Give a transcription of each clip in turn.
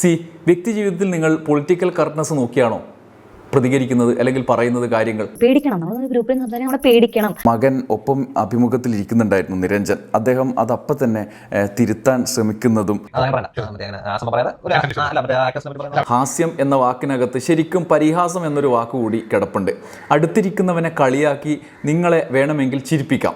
C വ്യക്തി ജീവിതത്തിൽ നിങ്ങൾ പൊളിറ്റിക്കൽ കറക്റ്റ്നസ് നോക്കിയാണോ പ്രതികരിക്കുന്നത് അല്ലെങ്കിൽ പറയുന്നത് കാര്യങ്ങൾ? പേടിക്കണം. നമ്മൾ ഗ്രൂപ്പിൽ നിന്ന് സംസാരിക്കാൻ അവിടെ പേടിക്കണം. മകൻ ഒപ്പം അഭിമുഖത്തിൽ ഇരിക്കുന്നുണ്ടായിരുന്നു നിരഞ്ജൻ. അദ്ദേഹം അത് അതപ്പം തന്നെ തിരുത്താൻ ശ്രമിക്കുന്നതും ഹാസ്യം എന്ന വാക്കിനകത്ത് ശരിക്കും പരിഹാസം എന്നൊരു വാക്കുകൂടി കിടപ്പുണ്ട്. അടുത്തിരിക്കുന്നവനെ കളിയാക്കി നിങ്ങളെ വേണമെങ്കിൽ ചിരിപ്പിക്കാം.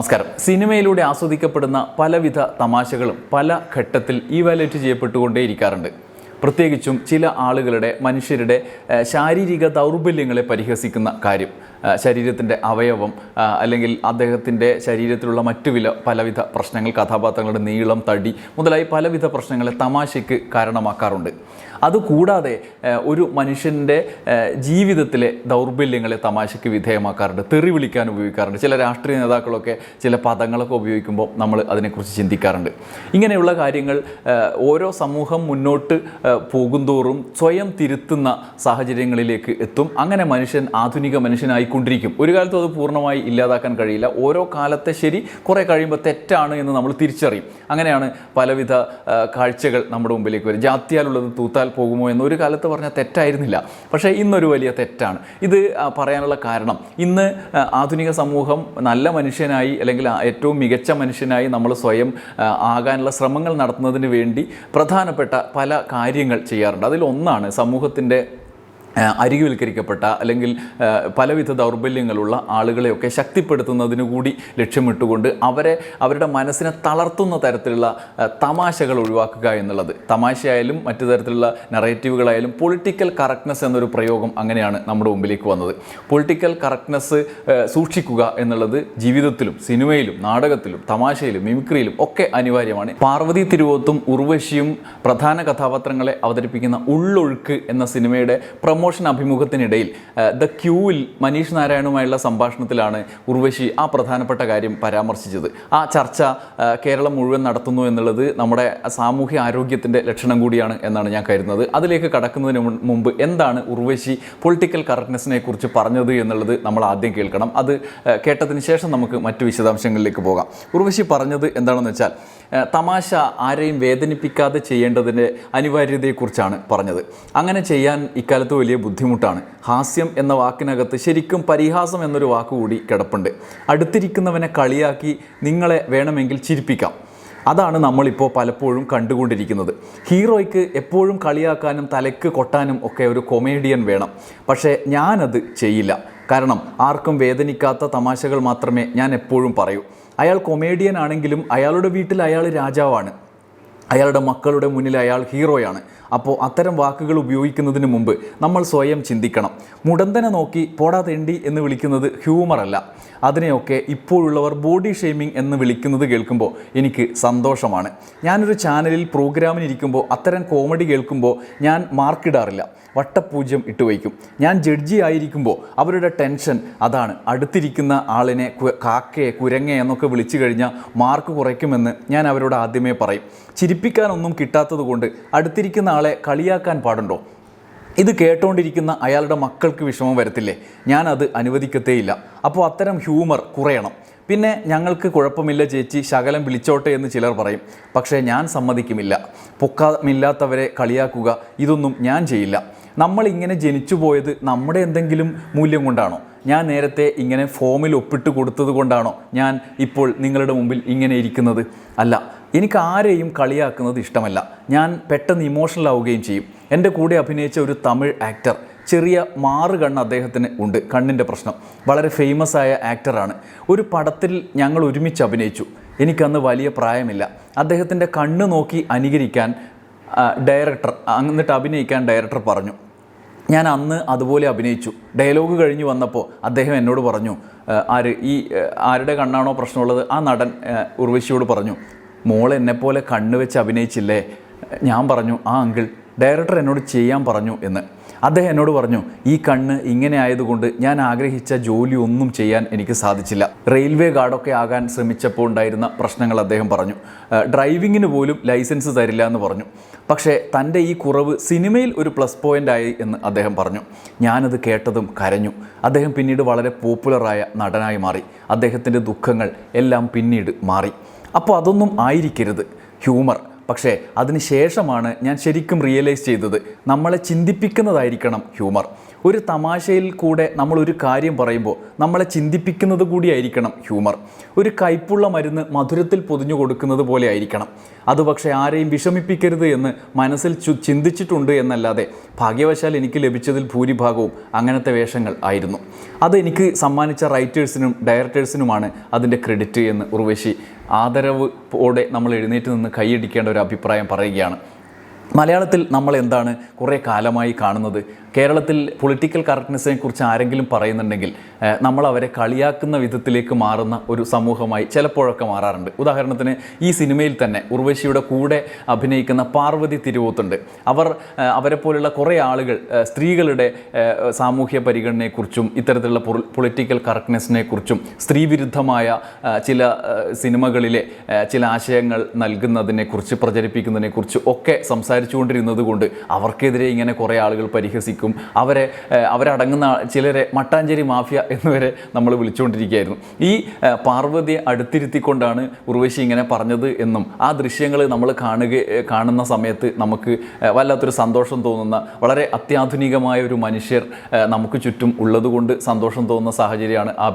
നമസ്കാരം. സിനിമയിലൂടെ ആസ്വദിക്കപ്പെടുന്ന പലവിധ തമാശകളും പല ഘട്ടത്തിൽ ഈവാലുവേറ്റ് ചെയ്യപ്പെട്ടുകൊണ്ടേയിരിക്കാറുണ്ട്. പ്രത്യേകിച്ചും ചില ആളുകളുടെ മനുഷ്യരുടെ ശാരീരിക ദൗർബല്യങ്ങളെ പരിഹസിക്കുന്ന കാര്യം. ശരീരത്തിന്റെ അവയവം അല്ലെങ്കിൽ അദ്ദേഹത്തിന്റെ ശരീരത്തിലുള്ള മറ്റു വില പലവിധ പ്രശ്നങ്ങൾ കഥാപാത്രങ്ങളുടെ നീളം തടി മുതലായി പലവിധ പ്രശ്നങ്ങളെ തമാശയ്ക്ക് കാരണമാക്കാറുണ്ട്. അതുകൂടാതെ ഒരു മനുഷ്യന്റെ ജീവിതത്തിലെ ദൗർബല്യങ്ങളെ തമാശയ്ക്ക് വിധേയമാക്കാറുണ്ട് തെറി വിളിക്കാൻ ഉപയോഗിക്കാറുണ്ട്. ചില രാഷ്ട്രീയ നേതാക്കളൊക്കെ ചില പദങ്ങളൊക്കെ ഉപയോഗിക്കുമ്പോൾ നമ്മൾ അതിനെക്കുറിച്ച് ചിന്തിക്കാറുണ്ട്. ഇങ്ങനെയുള്ള കാര്യങ്ങൾ ഓരോ സമൂഹം മുന്നോട്ട് പോകുന്തോറും സ്വയം തിരുത്തുന്ന സാഹചര്യങ്ങളിലേക്ക് എത്തും. അങ്ങനെ മനുഷ്യൻ ആധുനിക മനുഷ്യനായിക്കൊണ്ടിരിക്കും ഒരു കാലത്തും അത് പൂർണമായി ഇല്ലാതാക്കാൻ കഴിയില്ല. ഓരോ കാലത്തെ ശരി കുറേ കഴിയുമ്പോൾ തെറ്റാണ് എന്ന് നമ്മൾ തിരിച്ചറിയും. അങ്ങനെയാണ് പലവിധ കാഴ്ചകൾ നമ്മുടെ മുമ്പിലേക്ക് വരും. ജാത്യാലുള്ളത് തൂത്താൽ പോകുമോ എന്ന് ഒരു കാലത്ത് പറഞ്ഞാൽ തെറ്റായിരുന്നില്ല. പക്ഷേ ഇന്നൊരു വലിയ തെറ്റാണ്. ഇത് പറയാനുള്ള കാരണം ഇന്ന് ആധുനിക സമൂഹം നല്ല മനുഷ്യനായി അല്ലെങ്കിൽ ഏറ്റവും മികച്ച മനുഷ്യനായി നമ്മൾ സ്വയം ആകാനുള്ള ശ്രമങ്ങൾ നടത്തുന്നതിന് വേണ്ടി പ്രധാനപ്പെട്ട പല കാര്യങ്ങൾ ചെയ്യാറുണ്ട്. അതിലൊന്നാണ് സമൂഹത്തിന്റെ ആ, അരികുവൽക്കരിക്കപ്പെട്ട അല്ലെങ്കിൽ പലവിധ ദൗർബല്യങ്ങളുള്ള ആളുകളെയൊക്കെ ശക്തിപ്പെടുത്തുന്നതിന് കൂടി ലക്ഷ്യമിട്ടുകൊണ്ട് അവരെ അവരുടെ മനസ്സിനെ തളർത്തുന്ന തരത്തിലുള്ള തമാശകൾ ഒഴിവാക്കുക എന്നുള്ളത്. തമാശയായാലും മറ്റു തരത്തിലുള്ള നറേറ്റീവുകളായാലും പൊളിറ്റിക്കൽ കറക്റ്റ്നസ് എന്നൊരു പ്രയോഗം അങ്ങനെയാണ് നമ്മുടെ മുമ്പിലേക്ക് വന്നത്. പൊളിറ്റിക്കൽ കറക്റ്റ്നസ് സൂക്ഷിക്കുക എന്നുള്ളത് ജീവിതത്തിലും സിനിമയിലും നാടകത്തിലും തമാശയിലും മിമിക്രിയിലും ഒക്കെ അനിവാര്യമാണ്. പാർവതി തിരുവോത്തും ഉർവശിയും പ്രധാന കഥാപാത്രങ്ങളെ അവതരിപ്പിക്കുന്ന ഉള്ളൊഴുക്ക് എന്ന സിനിമയുടെ പ്രൊമോഷൻ അഭിമുഖത്തിനിടയിൽ ദ ക്യൂവിൽ മനീഷ് നാരായണുമായുള്ള സംഭാഷണത്തിലാണ് ഉർവശി ആ പ്രധാനപ്പെട്ട കാര്യം പരാമർശിച്ചത്. ആ ചർച്ച കേരളം മുഴുവൻ നടത്തുന്നു എന്നുള്ളത് നമ്മുടെ സാമൂഹ്യ ആരോഗ്യത്തിന്റെ ലക്ഷണം കൂടിയാണ് എന്നാണ് ഞാൻ കരുതുന്നത്. അതിലേക്ക് കടക്കുന്നതിന് മുമ്പ് എന്താണ് ഉർവശി പൊളിറ്റിക്കൽ കറക്റ്റ്നെസ്സിനെ കുറിച്ച് പറഞ്ഞത് എന്നുള്ളത് നമ്മൾ ആദ്യം കേൾക്കണം. അത് കേട്ടതിന് ശേഷം നമുക്ക് മറ്റു വിശദാംശങ്ങളിലേക്ക് പോകാം. ഉർവശി പറഞ്ഞത് എന്താണെന്ന് വെച്ചാൽ തമാശ ആരെയും വേദനിപ്പിക്കാതെ ചെയ്യേണ്ടതിന്റെ അനിവാര്യതയെക്കുറിച്ചാണ് പറഞ്ഞത്. അങ്ങനെ ചെയ്യാൻ ഇക്കാലത്ത് വലിയ ബുദ്ധിമുട്ടാണ്. ഹാസ്യം എന്ന വാക്കിനകത്ത് ശരിക്കും പരിഹാസം എന്നൊരു വാക്കുകൂടി കിടപ്പുണ്ട്. അടുത്തിരിക്കുന്നവനെ കളിയാക്കി നിങ്ങളെ വേണമെങ്കിൽ ചിരിപ്പിക്കാം. അതാണ് നമ്മളിപ്പോൾ പലപ്പോഴും കണ്ടുകൊണ്ടിരിക്കുന്നത്. ഹീറോയ്ക്ക് എപ്പോഴും കളിയാക്കാനും തലക്ക് കൊട്ടാനും ഒക്കെ ഒരു കൊമേഡിയൻ വേണം. പക്ഷേ ഞാനത് ചെയ്യില്ല. കാരണം ആർക്കും വേദനിക്കാത്ത തമാശകൾ മാത്രമേ ഞാൻ എപ്പോഴും പറയൂ. അയാൾ കൊമേഡിയൻ ആണെങ്കിലും അയാളുടെ വീട്ടിൽ അയാൾ രാജാവാണ്. അയാളുടെ മക്കളുടെ മുന്നിൽ അയാൾ ഹീറോയാണ്. അപ്പോൾ അത്തരം വാക്കുകൾ ഉപയോഗിക്കുന്നതിന് മുമ്പ് നമ്മൾ സ്വയം ചിന്തിക്കണം. മുടന്തനെ നോക്കി പോടാ തെണ്ടി എന്ന് വിളിക്കുന്നത് ഹ്യൂമറല്ല. അതിനെയൊക്കെ ഇപ്പോഴുള്ളവർ ബോഡി ഷെയ്മിങ് എന്ന് വിളിക്കുന്നത് കേൾക്കുമ്പോൾ എനിക്ക് സന്തോഷമാണ്. ഞാനൊരു ചാനലിൽ പ്രോഗ്രാമിനിരിക്കുമ്പോൾ അത്തരം കോമഡി കേൾക്കുമ്പോൾ ഞാൻ മാർക്കിടാറില്ല. വട്ടപൂജ്യം ഇട്ട് വയ്ക്കും. ഞാൻ ജഡ്ജി ആയിരിക്കുമ്പോൾ അവരുടെ ടെൻഷൻ അതാണ്. അടുത്തിരിക്കുന്ന ആളിനെ കാക്കയെ കുരങ്ങയെ എന്നൊക്കെ വിളിച്ചു കഴിഞ്ഞാൽ മാർക്ക് കുറയ്ക്കുമെന്ന് ഞാൻ അവരോട് ആദ്യമേ പറയും. ചിരിപ്പിക്കാനൊന്നും കിട്ടാത്തത് കൊണ്ട് അടുത്തിരിക്കുന്ന ആളെ കളിയാക്കാൻ പാടുണ്ടോ? ഇത് കേട്ടുകൊണ്ടിരിക്കുന്ന അയാളുടെ മക്കൾക്ക് വിഷമം വരത്തില്ലേ? ഞാനത് അനുവദിക്കത്തേയില്ല. അപ്പോൾ അത്തരം ഹ്യൂമർ കുറയണം. പിന്നെ ഞങ്ങൾക്ക് കുഴപ്പമില്ല ചേച്ചി ശകലം വിളിച്ചോട്ടെ എന്ന് ചിലർ പറയും. പക്ഷേ ഞാൻ സമ്മതിക്കുമില്ല. പൊക്കമില്ലാത്തവരെ കളിയാക്കുക ഇതൊന്നും ഞാൻ ചെയ്യില്ല. നമ്മൾ ഇങ്ങനെ ജനിച്ചു പോയത് നമ്മുടെ എന്തെങ്കിലും മൂല്യം കൊണ്ടാണോ? ഞാൻ നേരത്തെ ഇങ്ങനെ ഫോമിൽ ഒപ്പിട്ട് കൊടുത്തത് കൊണ്ടാണോ ഞാൻ ഇപ്പോൾ നിങ്ങളുടെ മുമ്പിൽ ഇങ്ങനെ ഇരിക്കുന്നത്? അല്ല എനിക്ക് ആരെയും കളിയാക്കുന്നത് ഇഷ്ടമല്ല. ഞാൻ പെട്ടെന്ന് ഇമോഷണൽ ആവുകയും ചെയ്യും. എന്റെ കൂടെ അഭിനയിച്ച ഒരു തമിഴ് ആക്ടർ ചെറിയ മാറ് കണ്ണ് അദ്ദേഹത്തിന് ഉണ്ട്. കണ്ണിന്റെ പ്രശ്നം. വളരെ ഫേമസ് ആയ ആക്ടറാണ് ഒരു പടത്തിൽ ഞങ്ങൾ ഒരുമിച്ച് അഭിനയിച്ചു. എനിക്കന്ന് വലിയ പ്രായമില്ല. അദ്ദേഹത്തിന്റെ കണ്ണ് നോക്കി അനുകരിക്കാൻ ഡയറക്ടർ എന്നിട്ട് അഭിനയിക്കാൻ ഡയറക്ടർ പറഞ്ഞു. ഞാൻ അന്ന് അതുപോലെ അഭിനയിച്ചു. ഡയലോഗ് കഴിഞ്ഞ് വന്നപ്പോൾ അദ്ദേഹം എന്നോട് പറഞ്ഞു ആര് ഈ ആരുടെ കണ്ണാണോ പ്രശ്നമുള്ളത്? ആ നടൻ ഉർവശിയോട് പറഞ്ഞു. മോൾ എന്നെപ്പോലെ കണ്ണുവെച്ച് അഭിനയിച്ചില്ലേ? ഞാൻ പറഞ്ഞു ആ അങ്കിൾ ഡയറക്ടർ എന്നോട് ചെയ്യാൻ പറഞ്ഞു എന്ന്. അദ്ദേഹം എന്നോട് പറഞ്ഞു ഈ കണ്ണ് ഇങ്ങനെ ആയതുകൊണ്ട് ഞാൻ ആഗ്രഹിച്ച ജോലി ഒന്നും ചെയ്യാൻ എനിക്ക് സാധിച്ചില്ല. റെയിൽവേ ഗാർഡൊക്കെ ആകാൻ ശ്രമിച്ചപ്പോൾ ഉണ്ടായിരുന്ന പ്രശ്നങ്ങൾ അദ്ദേഹം പറഞ്ഞു. ഡ്രൈവിങ്ങിന് പോലും ലൈസൻസ് തരില്ല എന്ന് പറഞ്ഞു. പക്ഷേ തന്റെ ഈ കുറവ് സിനിമയിൽ ഒരു പ്ലസ് പോയിന്റ് ആയി എന്ന് അദ്ദേഹം പറഞ്ഞു. ഞാനത് കേട്ടതും കരഞ്ഞു. അദ്ദേഹം പിന്നീട് വളരെ പോപ്പുലറായ നടനായി മാറി. അദ്ദേഹത്തിന്റെ ദുഃഖങ്ങൾ എല്ലാം പിന്നീട് മാറി. അപ്പോൾ അതൊന്നും ആയിരിക്കരുത്. ഹ്യൂമർ. പക്ഷേ അതിന് ശേഷമാണ് ഞാൻ ശരിക്കും റിയലൈസ് ചെയ്തത്. നമ്മളെ ചിന്തിപ്പിക്കുന്നതായിരിക്കണം ഹ്യൂമർ. ഒരു തമാശയിൽ കൂടെ നമ്മൾ ഒരു കാര്യം പറയുമ്പോൾ നമ്മളെ ചിന്തിപ്പിക്കുന്നത് കൂടിയായിരിക്കണം ഹ്യൂമർ. ഒരു കയ്പുള്ള മരുന്ന് മധുരത്തിൽ പൊതിഞ്ഞു കൊടുക്കുന്നത് പോലെ ആയിരിക്കണം. അത് പക്ഷേ ആരെയും വിഷമിപ്പിക്കരുത് എന്ന് മനസ്സിൽ ചിന്തിച്ചിട്ടുണ്ട് എന്നല്ലാതെ ഭാഗ്യവശാൽ എനിക്ക് ലഭിച്ചതിൽ ഭൂരിഭാഗവും അങ്ങനത്തെ വേഷങ്ങൾ ആയിരുന്നു. അത് എനിക്ക് സമ്മാനിച്ച റൈറ്റേഴ്സിനും ഡയറക്ടേഴ്സിനുമാണ് അതിന്റെ ക്രെഡിറ്റ് എന്ന് ഉർവശി ആദരവോടെ നമ്മൾ എഴുന്നേറ്റ് നിന്ന് കൈയടിക്കേണ്ട ഒരു അഭിപ്രായം പറയുകയാണ്. മലയാളത്തിൽ നമ്മൾ എന്താണ് കുറേ കാലമായി കാണുന്നത്? കേരളത്തിൽ പൊളിറ്റിക്കൽ കറക്റ്റ്നെസ്സിനെ കുറിച്ച് ആരെങ്കിലും പറയുന്നുണ്ടെങ്കിൽ നമ്മൾ അവരെ കളിയാക്കുന്ന വിധത്തിലേക്ക് മാറുന്ന ഒരു സമൂഹമായി ചിലപ്പോഴൊക്കെ മാറാറുണ്ട്. ഉദാഹരണത്തിന് ഈ സിനിമയിൽ തന്നെ ഉർവശിയുടെ കൂടെ അഭിനയിക്കുന്ന പാർവതി തിരുവോത്തുണ്ട്. അവർ അവരെ പോലുള്ള കുറേ ആളുകൾ സ്ത്രീകളുടെ സാമൂഹ്യ പരിഗണനയെക്കുറിച്ചും ഇത്തരത്തിലുള്ള പൊളിറ്റിക്കൽ കറക്റ്റ്നെസ്സിനെ കുറിച്ചും സ്ത്രീവിരുദ്ധമായ ചില സിനിമകളിലെ ചില ആശയങ്ങൾ നൽകുന്നതിനെക്കുറിച്ച് പ്രചരിപ്പിക്കുന്നതിനെക്കുറിച്ച് ഒക്കെ സംസാരിച്ചുകൊണ്ടിരുന്നത് കൊണ്ട് അവർക്കെതിരെ ഇങ്ങനെ കുറേ ആളുകൾ പരിഹസിക്കും. അവരെ ഏഹ്, അവരടങ്ങുന്ന ചിലരെ മട്ടാഞ്ചേരി മാഫിയ എന്നുവരെ നമ്മൾ വിളിച്ചുകൊണ്ടിരിക്കുകയായിരുന്നു ഈ പാർവതിയെ അടുത്തിരുത്തിക്കൊണ്ടാണ് ഉർവശി ഇങ്ങനെ പറഞ്ഞത് എന്നും ആ ദൃശ്യങ്ങൾ നമ്മൾ കാണുക കാണുന്ന സമയത്ത് നമുക്ക് വല്ലാത്തൊരു സന്തോഷം തോന്നുന്ന വളരെ അത്യാധുനികമായ ഒരു മനുഷ്യർ നമുക്ക് ചുറ്റും ഉള്ളതുകൊണ്ട് സന്തോഷം തോന്നുന്ന സാഹചര്യമാണ് ആ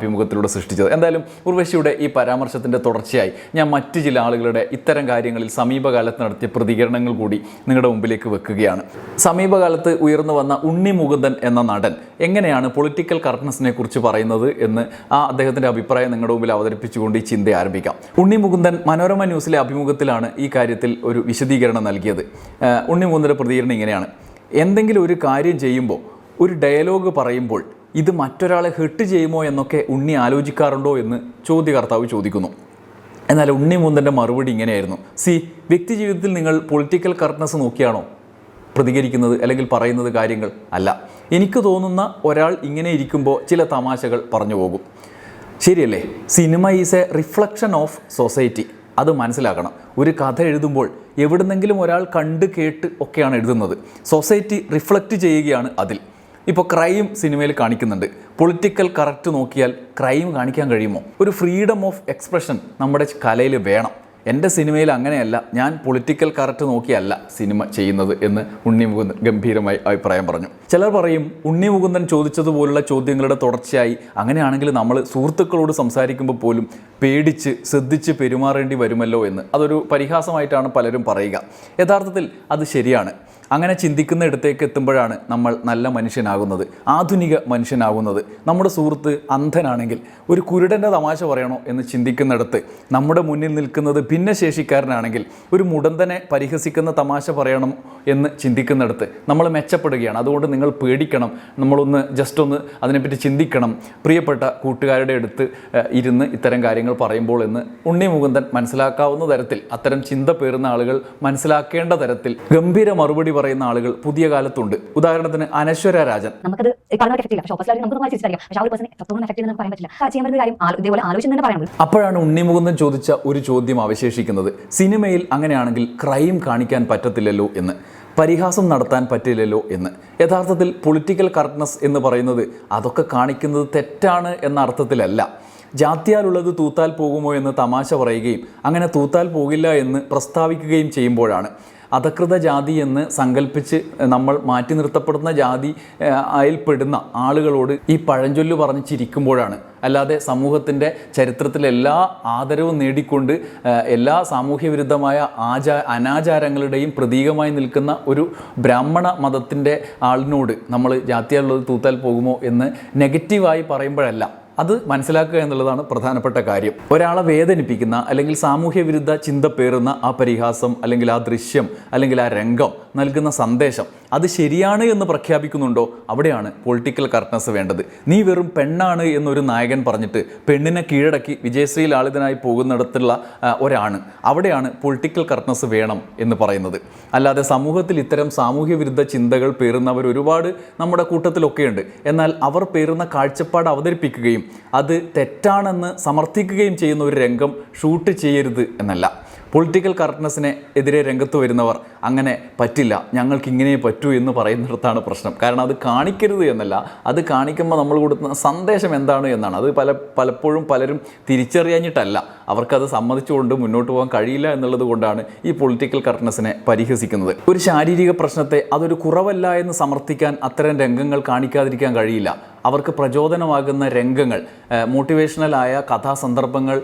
സൃഷ്ടിച്ചത്. എന്തായാലും ഉർവശിയുടെ ഈ പരാമർശത്തിന്റെ തുടർച്ചയായി ഞാൻ മറ്റ് ചില ആളുകളുടെ ഇത്തരം കാര്യങ്ങളിൽ സമീപകാലത്ത് നടത്തിയ പ്രതികരണങ്ങൾ കൂടി നിങ്ങളുടെ മുമ്പിലേക്ക് വെക്കുകയാണ്. സമീപകാലത്ത് ഉയർന്നു വന്ന ഉണ്ണി മുകുന്ദൻ എന്ന നടൻ എങ്ങനെയാണ് പൊളിറ്റിക്കൽ കറക്റ്റ്നസിനെ കുറിച്ച് പറയുന്നത് എന്ന് ആ അദ്ദേഹത്തിന്റെ അഭിപ്രായം നിങ്ങളുടെ മുമ്പിൽ അവതരിപ്പിച്ചുകൊണ്ട് ഈ ചിന്ത ആരംഭിക്കാം. ഉണ്ണി മുകുന്ദൻ മനോരമ ന്യൂസിലെ അഭിമുഖത്തിലാണ് ഈ കാര്യത്തിൽ ഒരു വിശദീകരണം നൽകിയത്. ഉണ്ണിമുകുന്ദന്റെ ഉണ്ണി മുകുന്ദന്റെ പ്രതികരണം ഇങ്ങനെയാണ്. എന്തെങ്കിലും ഒരു കാര്യം ചെയ്യുമ്പോൾ ഒരു ഡയലോഗ് പറയുമ്പോൾ ഇത് മറ്റൊരാളെ ഹെർട്ട് ചെയ്യുമോ എന്നൊക്കെ ഉണ്ണി ആലോചിക്കാറുണ്ടോ എന്ന് ചോദ്യകർത്താവ് ചോദിക്കുന്നു. എന്നാൽ ഉണ്ണി മുന്തന്റെ മറുപടി ഇങ്ങനെയായിരുന്നു. സി വ്യക്തി ജീവിതത്തിൽ നിങ്ങൾ പൊളിറ്റിക്കൽ കറക്റ്റ്നസ് നോക്കിയാണോ? പ്രതികരിക്കുന്നത് അല്ലെങ്കിൽ പറയുന്നത് കാര്യങ്ങൾ അല്ല. എനിക്ക് തോന്നുന്ന ഒരാൾ ഇങ്ങനെ ഇരിക്കുമ്പോൾ ചില തമാശകൾ പറഞ്ഞു പോകും. ശരിയല്ലേ? Cinema is a reflection of society. അത് മനസ്സിലാക്കണം. ഒരു കഥ എഴുതുമ്പോൾ എവിടുന്നെങ്കിലും ഒരാൾ കണ്ട് കേട്ട് ഒക്കെയാണ് എഴുതുന്നത്. സൊസൈറ്റി റിഫ്ലക്റ്റ് ചെയ്യുകയാണ് അതിൽ. ഇപ്പോൾ ക്രൈം സിനിമയിൽ കാണിക്കുന്നുണ്ട്. പൊളിറ്റിക്കൽ കറക്റ്റ് നോക്കിയാൽ ക്രൈം കാണിക്കാൻ കഴിയുമോ? ഒരു ഫ്രീഡം ഓഫ് എക്സ്പ്രഷൻ നമ്മുടെ കലയിൽ വേണം. എന്റെ സിനിമയിൽ അങ്ങനെയല്ല. ഞാൻ പൊളിറ്റിക്കൽ കറക്റ്റ് നോക്കിയല്ല സിനിമ ചെയ്യുന്നത് എന്ന് ഉണ്ണി മുകുന്ദൻ ഗംഭീരമായി അഭിപ്രായം പറഞ്ഞു. ചിലർ പറയും ഉണ്ണി മുകുന്ദൻ ചോദിച്ചതുപോലുള്ള ചോദ്യങ്ങളുടെ തുടർച്ചയായി. അങ്ങനെയാണെങ്കിൽ നമ്മൾ സുഹൃത്തുക്കളോട് സംസാരിക്കുമ്പോൾ പോലും പേടിച്ച് ശ്രദ്ധിച്ച് പെരുമാറേണ്ടി വരുമല്ലോ എന്ന്. അതൊരു പരിഹാസമായിട്ടാണ് പലരും പറയുക. യഥാർത്ഥത്തിൽ അത് ശരിയാണ്. അങ്ങനെ ചിന്തിക്കുന്ന ഇടത്തേക്ക് എത്തുമ്പോഴാണ് നമ്മൾ നല്ല മനുഷ്യനാകുന്നത് ആധുനിക മനുഷ്യനാകുന്നത്. നമ്മുടെ സുഹൃത്ത് അന്ധനാണെങ്കിൽ ഒരു കുരുടന്റെ തമാശ പറയണോ എന്ന് ചിന്തിക്കുന്നിടത്ത് നമ്മുടെ മുന്നിൽ നിൽക്കുന്നത് ഭിന്നശേഷിക്കാരനാണെങ്കിൽ ഒരു മുടന്തനെ പരിഹസിക്കുന്ന തമാശ പറയണം എന്ന് ചിന്തിക്കുന്നിടത്ത് നമ്മൾ മെച്ചപ്പെടുകയാണ്. അതുകൊണ്ട് നിങ്ങൾ പേടിക്കണം നമ്മളൊന്ന് ജസ്റ്റ് ഒന്ന് അതിനെപ്പറ്റി ചിന്തിക്കണം. പ്രിയപ്പെട്ട കൂട്ടുകാരുടെ അടുത്ത് ഇരുന്ന് ഇത്തരം കാര്യങ്ങൾ പറയുമ്പോൾ എന്ന് ഉണ്ണി മുകുന്ദൻ മനസ്സിലാക്കാവുന്ന തരത്തിൽ അത്തരം ചിന്ത പേറുന്ന ആളുകൾ മനസ്സിലാക്കേണ്ട തരത്തിൽ ഗംഭീര മറുപടി പറയുന്ന ആളുകൾ പുതിയ കാലത്തുണ്ട്. ഉദാഹരണത്തിന് അനശ്വര രാജൻ. നമുക്കത് എഫക്റ്റ് പക്ഷേ ഓപ്പോസിറ്റ് നമുക്ക് നന്നായി ചിരിച്ചറിയാം പക്ഷേ ആ ഒരു പേഴ്സൺ എത്രത്തോളം എഫക്റ്റ് ചെയ്യുന്നത് പറയാൻ പറ്റില്ല. ആ ചെയ്യാൻ പറ്റുന്ന കാര്യം ഇതേപോലെ ആലോചിച്ച് തന്നെ പറയാൻ അപ്പോഴാണ് ഉണ്ണിമുകുന്ദൻ ചോദിച്ച ഒരു ചോദ്യം അവശേഷിക്കുന്നത്. സിനിമയിൽ അങ്ങനെയാണെങ്കിൽ ക്രൈം കാണിക്കാൻ പറ്റത്തില്ലല്ലോ എന്ന്. പരിഹാസം നടത്താൻ പറ്റില്ലല്ലോ എന്ന്. യഥാർത്ഥത്തിൽ പൊളിറ്റിക്കൽ കറക്റ്റ്നസ് എന്ന് പറയുന്നത് അതൊക്കെ കാണിക്കുന്നത് തെറ്റാണ് എന്ന അർത്ഥത്തിലല്ല. ജാത്യാലുള്ളത് തൂത്താൽ പോകുമോ എന്ന് തമാശ പറയുകയും അങ്ങനെ തൂത്താൽ പോകില്ല എന്ന് പ്രസ്താവിക്കുകയും ചെയ്യുമ്പോഴാണ്. അധകൃത ജാതി എന്ന് സങ്കല്പിച്ച് നമ്മൾ മാറ്റി നിർത്തപ്പെടുന്ന ജാതി അയൽപ്പെടുന്ന ആളുകളോട് ഈ പഴഞ്ചൊല്ല് പറഞ്ഞ് ചിരിക്കുമ്പോഴാണ്. അല്ലാതെ സമൂഹത്തിന്റെ ചരിത്രത്തിലെ എല്ലാ ആദരവും നേടിക്കൊണ്ട് എല്ലാ സാമൂഹ്യ വിരുദ്ധമായ ആചാ അനാചാരങ്ങളുടെയും പ്രതീകമായി നിൽക്കുന്ന ഒരു ബ്രാഹ്മണ മതത്തിന്റെ ആളിനോട് നമ്മൾ ജാതിയാലുള്ളത് തൂത്താൽ പോകുമോ എന്ന് നെഗറ്റീവായി പറയുമ്പോഴല്ല. അത് മനസ്സിലാക്കുക എന്നുള്ളതാണ് പ്രധാനപ്പെട്ട കാര്യം. ഒരാളെ വേദനിപ്പിക്കുന്ന അല്ലെങ്കിൽ സാമൂഹ്യ വിരുദ്ധ ചിന്ത പേറുന്ന ആ പരിഹാസം അല്ലെങ്കിൽ ആ ദൃശ്യം അല്ലെങ്കിൽ ആ രംഗം നൽകുന്ന സന്ദേശം അത് ശരിയാണ് എന്ന് പ്രഖ്യാപിക്കുന്നുണ്ടോ? അവിടെയാണ് പൊളിറ്റിക്കൽ കറക്റ്റ്നസ് വേണ്ടത്. നീ വെറും പെണ്ണാണ് എന്നൊരു നായകൻ പറഞ്ഞിട്ട് പെണ്ണിനെ കീഴടക്കി വിജയശ്രീ ലാളിതനായി പോകുന്നിടത്തുള്ള ഒരാണ്. അവിടെയാണ് പൊളിറ്റിക്കൽ കറക്റ്റ്നസ് വേണം എന്ന് പറയുന്നത്. അല്ലാതെ സമൂഹത്തിൽ ഇത്തരം സാമൂഹ്യ വിരുദ്ധ ചിന്തകൾ പേറുന്നവർ ഒരുപാട് നമ്മുടെ കൂട്ടത്തിലൊക്കെയുണ്ട്. എന്നാൽ അവർ പേറുന്ന കാഴ്ചപ്പാട് അവതരിപ്പിക്കുകയും അത് തെറ്റാണെന്ന് സമർത്ഥിക്കുകയും ചെയ്യുന്ന ഒരു രംഗം ഷൂട്ട് ചെയ്യരുത് എന്നല്ല. പൊളിറ്റിക്കൽ കറക്റ്റ്നസ്സിനെ എതിരെ രംഗത്ത് വരുന്നവർ അങ്ങനെ പറ്റില്ല. ഞങ്ങൾക്ക് ഇങ്ങനെ പറ്റൂ എന്ന് പറയുന്നിടത്താണ് പ്രശ്നം. കാരണം അത് കാണിക്കരുത് എന്നല്ല. അത് കാണിക്കുമ്പോൾ നമ്മൾ കൊടുക്കുന്ന സന്ദേശം എന്താണ് എന്നാണ്. അത് പല പലപ്പോഴും പലരും തിരിച്ചറിയാഞ്ഞിട്ടല്ല. അവർക്കത് സമ്മതിച്ചുകൊണ്ട് മുന്നോട്ട് പോകാൻ കഴിയില്ല എന്നുള്ളത് കൊണ്ടാണ് ഈ പൊളിറ്റിക്കൽ കറക്റ്റ്നെസ്സിനെ പരിഹസിക്കുന്നത്. ഒരു ശാരീരിക പ്രശ്നത്തെ അതൊരു കുറവല്ല എന്ന് സമർത്ഥിക്കാൻ അത്തരം രംഗങ്ങൾ കാണിക്കാതിരിക്കാൻ കഴിയില്ല. അവർക്ക് പ്രചോദനമാകുന്ന രംഗങ്ങൾ മോട്ടിവേഷണലായ കഥാസന്ദർഭങ്ങൾ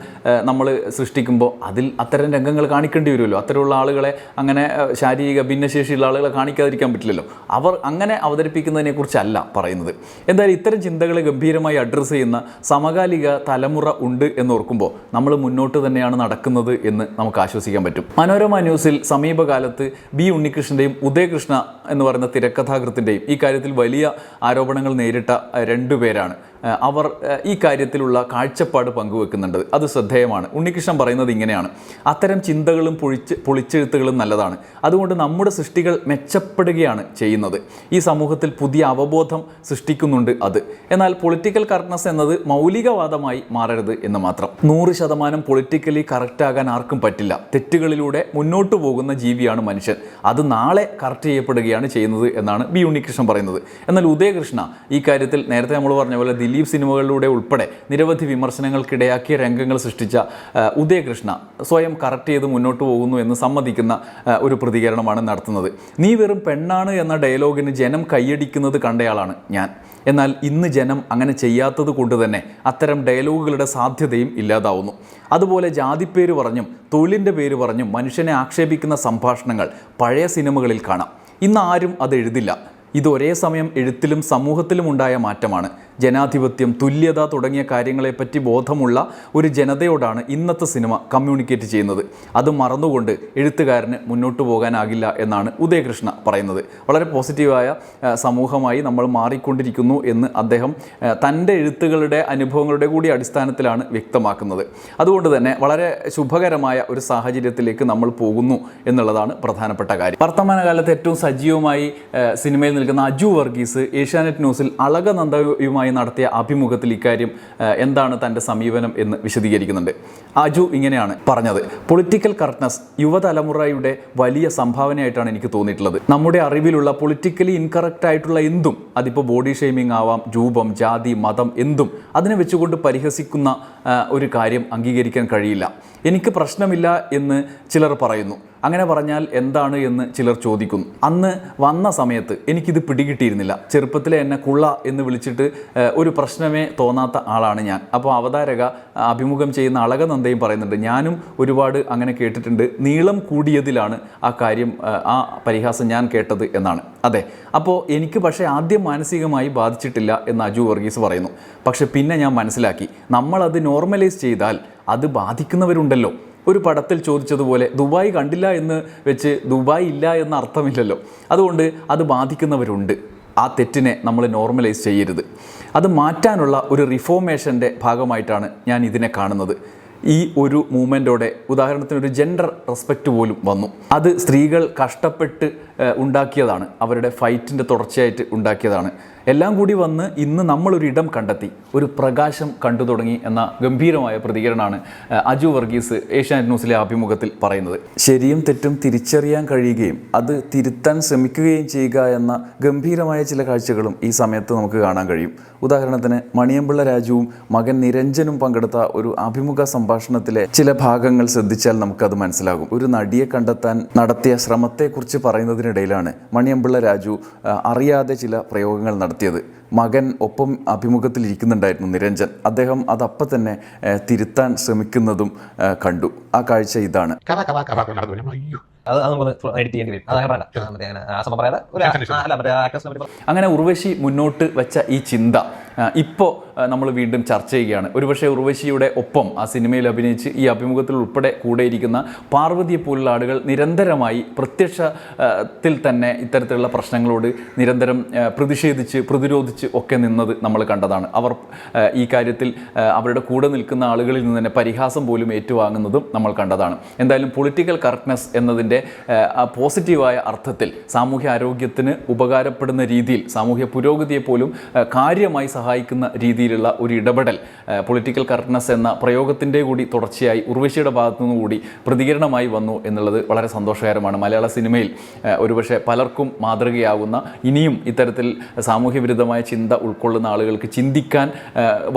നമ്മൾ സൃഷ്ടിക്കുമ്പോൾ അതിൽ അത്തരം രംഗങ്ങൾ കാണിക്കേണ്ടി വരുമല്ലോ. അത്തരമുള്ള ആളുകളെ അങ്ങനെ ശാരീരിക ഭിന്നശേഷിയുള്ള ആളുകളെ കാണിക്കാതിരിക്കാൻ പറ്റില്ലല്ലോ. അവർ അങ്ങനെ അവതരിപ്പിക്കുന്നതിനെക്കുറിച്ചല്ല പറയുന്നത്. എന്തായാലും ഇത്തരം ചിന്തകളെ ഗംഭീരമായി അഡ്രസ്സ് ചെയ്യുന്ന സമകാലിക തലമുറ ഉണ്ട് എന്നോർക്കുമ്പോൾ നമ്മൾ മുന്നോട്ട് തന്നെയാണ് നടക്കുന്നത് എന്ന് നമുക്ക് ആശ്വസിക്കാൻ പറ്റും. മനോരമ ന്യൂസിൽ സമീപകാലത്ത് ബി ഉണ്ണികൃഷ്ണന്റെയും ഉദയകൃഷ്ണ എന്ന് പറയുന്ന തിരക്കഥാകൃത്തിന്റെയും ഈ കാര്യത്തിൽ വലിയ ആരോപണങ്ങൾ നേരിട്ട രണ്ടു രണ്ടുപേരാണ്. അവർ ഈ കാര്യത്തിലുള്ള കാഴ്ചപ്പാട് പങ്കുവെക്കുന്നുണ്ട്. അത് ശ്രദ്ധേയമാണ്. ഉണ്ണികൃഷ്ണൻ പറയുന്നത് ഇങ്ങനെയാണ്. അത്തരം ചിന്തകളും പൊളിച്ച് പൊളിച്ചെഴുത്തുകളും നല്ലതാണ്. അതുകൊണ്ട് നമ്മുടെ സൃഷ്ടികൾ മെച്ചപ്പെടുകയാണ് ചെയ്യുന്നത്. ഈ സമൂഹത്തിൽ പുതിയ അവബോധം സൃഷ്ടിക്കുന്നുണ്ട് അത്. എന്നാൽ പൊളിറ്റിക്കൽ കറക്റ്റ്നസ് എന്നത് മൗലികവാദമായി മാറരുത് എന്ന് മാത്രം. നൂറ് ശതമാനം പൊളിറ്റിക്കലി കറക്റ്റ് ആകാൻ ആർക്കും പറ്റില്ല. തെറ്റുകളിലൂടെ മുന്നോട്ട് പോകുന്ന ജീവിയാണ് മനുഷ്യൻ. അത് നാളെ കറക്റ്റ് ചെയ്യപ്പെടുകയാണ് ചെയ്യുന്നത് എന്നാണ് ബി ഉണ്ണികൃഷ്ണൻ പറയുന്നത്. എന്നാൽ ഉദയകൃഷ്ണ ഈ കാര്യത്തിൽ നേരത്തെ നമ്മൾ പറഞ്ഞ പോലെ ദിലീപ് സിനിമകളിലൂടെ ഉൾപ്പെടെ നിരവധി വിമർശനങ്ങൾക്കിടയാക്കിയ രംഗങ്ങൾ സൃഷ്ടിച്ച ഉദയകൃഷ്ണ സ്വയം കറക്റ്റ് ചെയ്ത് മുന്നോട്ട് പോകുന്നു എന്ന് സമ്മതിക്കുന്ന ഒരു പ്രതികരണമാണ് നടത്തുന്നത്. നീ വെറും പെണ്ണാണ് എന്ന ഡയലോഗിന് ജനം കൈയടിക്കുന്നത് കണ്ടയാളാണ് ഞാൻ. എന്നാൽ ഇന്ന് ജനം അങ്ങനെ ചെയ്യാത്തത് കൊണ്ട് തന്നെ അത്തരം ഡയലോഗുകളുടെ സാധ്യതയും ഇല്ലാതാവുന്നു. അതുപോലെ ജാതിപ്പേര് പറഞ്ഞും തൊഴിലിന്റെ പേര് പറഞ്ഞും മനുഷ്യനെ ആക്ഷേപിക്കുന്ന സംഭാഷണങ്ങൾ പഴയ സിനിമകളിൽ കാണാം. ഇന്ന് ആരും അത് എഴുതില്ല. ഇത് ഒരേ സമയം എഴുത്തിലും സമൂഹത്തിലും ഉണ്ടായ മാറ്റമാണ്. ജനാധിപത്യം തുല്യത തുടങ്ങിയ കാര്യങ്ങളെപ്പറ്റി ബോധമുള്ള ഒരു ജനതയോടാണ് ഇന്നത്തെ സിനിമ കമ്മ്യൂണിക്കേറ്റ് ചെയ്യുന്നത്. അത് മറന്നുകൊണ്ട് എഴുത്തുകാരന് മുന്നോട്ട് പോകാനാകില്ല എന്നാണ് ഉദയകൃഷ്ണ പറയുന്നത്. വളരെ പോസിറ്റീവായ സമൂഹമായി നമ്മൾ മാറിക്കൊണ്ടിരിക്കുന്നു എന്ന് അദ്ദേഹം തന്റെ എഴുത്തുകളുടെ അനുഭവങ്ങളുടെ കൂടി അടിസ്ഥാനത്തിലാണ് വ്യക്തമാക്കുന്നത്. അതുകൊണ്ട് തന്നെ വളരെ ശുഭകരമായ ഒരു സാഹചര്യത്തിലേക്ക് നമ്മൾ പോകുന്നു എന്നുള്ളതാണ് പ്രധാനപ്പെട്ട കാര്യം. വർത്തമാനകാലത്ത് ഏറ്റവും സജീവമായി സിനിമയിൽ നിൽക്കുന്ന അജു വർഗീസ് ഏഷ്യാനെറ്റ് ന്യൂസിൽ അളകനന്ദയുമായി നടത്തിയ അഭിമുഖത്തിൽ ഇക്കാര്യം എന്താണ് തന്റെ സമീപനം എന്ന് വിശദീകരിക്കുന്നുണ്ട്. അജു ഇങ്ങനെയാണ് പറഞ്ഞത്. പൊളിറ്റിക്കൽ കറക്റ്റ്നസ് യുവതലമുറയുടെ വലിയ സംഭാവനയായിട്ടാണ് എനിക്ക് തോന്നിയിട്ടുള്ളത്. നമ്മുടെ അറിവിലുള്ള പൊളിറ്റിക്കലി ഇൻകറക്റ്റ് ആയിട്ടുള്ള എന്തും അതിപ്പോൾ ബോഡി ഷെയ്മിങ് ആവാം രൂപം ജാതി മതം എന്തും അതിനെ വെച്ചുകൊണ്ട് പരിഹസിക്കുന്ന ഒരു കാര്യം അംഗീകരിക്കാൻ കഴിയില്ല. എനിക്ക് പ്രശ്നമില്ല എന്ന് ചിലർ പറയുന്നു. അങ്ങനെ പറഞ്ഞാൽ എന്താണ് എന്ന് ചിലർ ചോദിക്കുന്നു. അന്ന് വന്ന സമയത്ത് എനിക്കിത് പിടികിട്ടിയിരുന്നില്ല. ചെറുപ്പത്തിലെ എന്നെ കുള്ള എന്ന് വിളിച്ചിട്ട് ഒരു പ്രശ്നമേ തോന്നാത്ത ആളാണ് ഞാൻ. അപ്പോൾ അവതാരക അഭിമുഖം ചെയ്യുന്ന അളകനന്ദയും പറയുന്നുണ്ട് ഞാനും ഒരുപാട് അങ്ങനെ കേട്ടിട്ടുണ്ട്. നീളം കൂടിയതിലാണ് ആ കാര്യം ആ, പരിഹാസം ഞാൻ കേട്ടത് എന്നാണ്. അതെ. അപ്പോൾ എനിക്ക് പക്ഷേ ആദ്യം മാനസികമായി ബാധിച്ചിട്ടില്ല എന്ന് അജു വർഗീസ് പറയുന്നു. പക്ഷെ പിന്നെ ഞാൻ മനസ്സിലാക്കി. നമ്മളത് നോർമലൈസ് ചെയ്താൽ അത് ബാധിക്കുന്നവരുണ്ടല്ലോ. ഒരു പടത്തിൽ ചോദിച്ചതുപോലെ ദുബായ് കണ്ടില്ല എന്ന് വെച്ച് ദുബായ് ഇല്ല എന്ന അർത്ഥമില്ലല്ലോ. അതുകൊണ്ട് അത് ബാധിക്കുന്നവരുണ്ട്. ആ തെറ്റിനെ നമ്മൾ നോർമലൈസ് ചെയ്യരുത്. അത് മാറ്റാനുള്ള ഒരു റിഫോർമേഷന്റെ ഭാഗമായിട്ടാണ് ഞാൻ ഇതിനെ കാണുന്നത്. ഈ ഒരു മൂവ്മെന്റോടെ ഉദാഹരണത്തിന് ഒരു ജെൻഡർ റെസ്പെക്റ്റ് പോലും വന്നു. അത് സ്ത്രീകൾ കഷ്ടപ്പെട്ട് ഉണ്ടാക്കിയതാണ്. അവരുടെ ഫൈറ്റിന്റെ തുടർച്ചയായിട്ട് ഉണ്ടാക്കിയതാണ്. എല്ലാം കൂടി വന്ന് ഇന്ന് നമ്മളൊരു ഇടം കണ്ടെത്തി. ഒരു പ്രകാശം കണ്ടു തുടങ്ങി എന്ന ഗംഭീരമായ പ്രതികരണമാണ് അജു വർഗീസ് ഏഷ്യാനെറ്റ് ന്യൂസിലെ അഭിമുഖത്തിൽ പറയുന്നത്. ശരിയും തെറ്റും തിരിച്ചറിയാൻ കഴിയുകയും അത് തിരുത്താൻ ശ്രമിക്കുകയും ചെയ്യുക എന്ന ഗംഭീരമായ ചില കാഴ്ചകളും ഈ സമയത്ത് നമുക്ക് കാണാൻ കഴിയും. ഉദാഹരണത്തിന് മണിയമ്പിള്ള രാജുവും മകൻ നിരഞ്ജനും പങ്കെടുത്ത ഒരു അഭിമുഖ സംഭാഷണത്തിലെ ചില ഭാഗങ്ങൾ ശ്രദ്ധിച്ചാൽ നമുക്കത് മനസ്സിലാകും. ഒരു നടിയെ കണ്ടെത്താൻ നടത്തിയ ശ്രമത്തെക്കുറിച്ച് പറയുന്നതിനിടയിലാണ് മണിയമ്പിള്ള രാജു അറിയാതെ ചില പ്രയോഗങ്ങൾ നടത്തിയത്. മകൻ ഒപ്പം അഭിമുഖത്തിൽ ഇരിക്കുന്നുണ്ടായിരുന്നു നിരഞ്ജൻ. അദ്ദേഹം അതപ്പം തന്നെ തിരുത്താൻ ശ്രമിക്കുന്നതും കണ്ടു. ആ കാഴ്ച ഇതാണ്. അത് എഡിറ്റ് ചെയ്യേണ്ടി വരും. അതങ്ങനെ പറയണ്ട ആ, അങ്ങനെ സംഭവം പറയാതെ ഒരു ആ, ആക്ടേഴ്സിനെ പറ- അങ്ങനെ ഉർവശി മുന്നോട്ട് വെച്ച ഈ ചിന്ത ഇപ്പോൾ നമ്മൾ വീണ്ടും ചർച്ച ചെയ്യുകയാണ്. ഒരുപക്ഷെ ഉർവശിയുടെ ഒപ്പം ആ സിനിമയിൽ അഭിനയിച്ച് ഈ അഭിമുഖത്തിൽ ഉൾപ്പെടെ കൂടെയിരിക്കുന്ന പാർവതിയെ പോലുള്ള ആളുകൾ നിരന്തരമായി പ്രത്യക്ഷത്തിൽ തന്നെ ഇത്തരത്തിലുള്ള പ്രശ്നങ്ങളോട് നിരന്തരം പ്രതിഷേധിച്ച് പ്രതിരോധിച്ച് ഒക്കെ നിന്നത് നമ്മൾ കണ്ടതാണ്. അവർ ഈ കാര്യത്തിൽ അവരുടെ കൂടെ നിൽക്കുന്ന ആളുകളിൽ നിന്ന് തന്നെ പരിഹാസം പോലും ഏറ്റുവാങ്ങുന്നതും നമ്മൾ കണ്ടതാണ്. എന്തായാലും പൊളിറ്റിക്കൽ കറക്റ്റ്നെസ് എന്നതിന്റെ ആ പോസിറ്റീവായ അർത്ഥത്തിൽ സാമൂഹ്യ ആരോഗ്യത്തിന് ഉപകാരപ്പെടുന്ന രീതിയിൽ സാമൂഹ്യ പുരോഗതിയെ പോലും കാര്യമായി സഹായിക്കുന്ന രീതിയിലുള്ള ഒരു ഇടപെടൽ പൊളിറ്റിക്കൽ കറക്റ്റ്നസ് എന്ന പ്രയോഗത്തിന്റെ കൂടി തുടർച്ചയായി ഉർവശിയുടെ ഭാഗത്തുനിന്ന് കൂടി പ്രതികരണമായി വന്നു എന്നുള്ളത് വളരെ സന്തോഷകരമാണ്. മലയാള സിനിമയിൽ ഒരുപക്ഷെ പലർക്കും മാതൃകയാകുന്ന ഇനിയും ഇത്തരത്തിൽ സാമൂഹ്യവിരുദ്ധമായ ചിന്ത ഉൾക്കൊള്ളുന്ന ആളുകൾക്ക് ചിന്തിക്കാൻ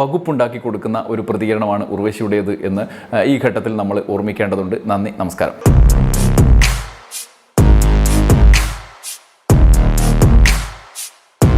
വകുപ്പുണ്ടാക്കി കൊടുക്കുന്ന ഒരു പ്രതികരണമാണ് ഉർവശിയുടേത് എന്ന് ഈ ഘട്ടത്തിൽ നമ്മൾ ഓർമ്മിക്കേണ്ടതുണ്ട്. നന്ദി നമസ്കാരം.